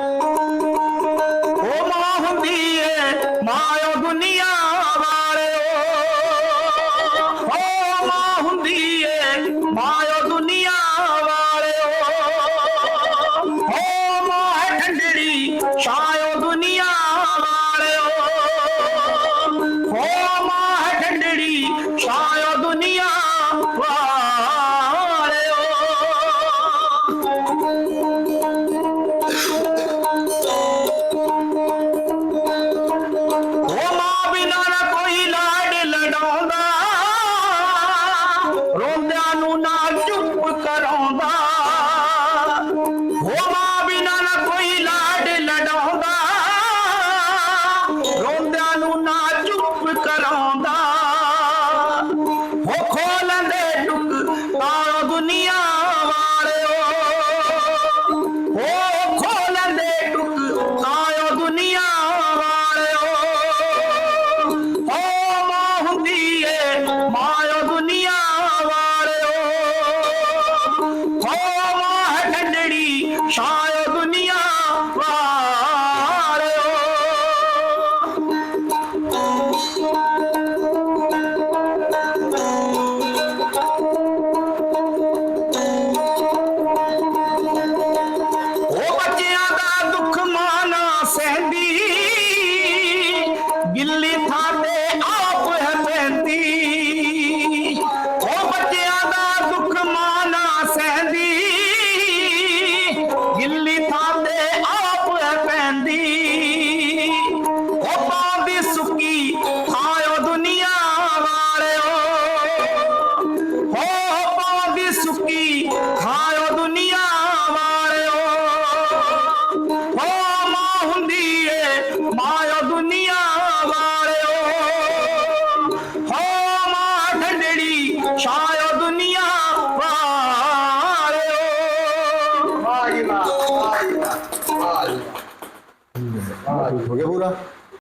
ਉਹ ਮਾਂ ਹੁੰਦੀ ਏ, ਮਾਂ ਓ ਦੁਨੀਆ ਵਾਲਿਓ। ਉਹ ਮਾਂ ਹੁੰਦੀ ਏ, ਮਾਂ ਓ ਦੁਨੀਆ ਵਾਲਿਓ। ਉਹ ਮਾਂ ਹੈ ਠੰਡੜੀ ਛਾਇਓ ਕਰਾਉਂਦਾ। ਉਹ ਮਾਂ ਬਿਨਾਂ ਨਾ ਕੋਈ ਲਾਡ ਲਡਾਉਂਦਾ ਰੋਂਦਿਆਂ ਨੂੰ ਨਾ ਚੁੱਪ ਕਰਾਉਂਦਾ। ਉਹ ਖੋਲੰਦੇ ਟੁਕ ਤਾਰੋ ਦੁਨੀਆ ਵਾਲੇ সুখী হায় দুনিয়া আমারে ও। মা হুন্দিয়ে মায় দুনিয়া আমারে ও। মা ঢেড়ি শায় দুনিয়া আমারে ও। ভাগে পুরা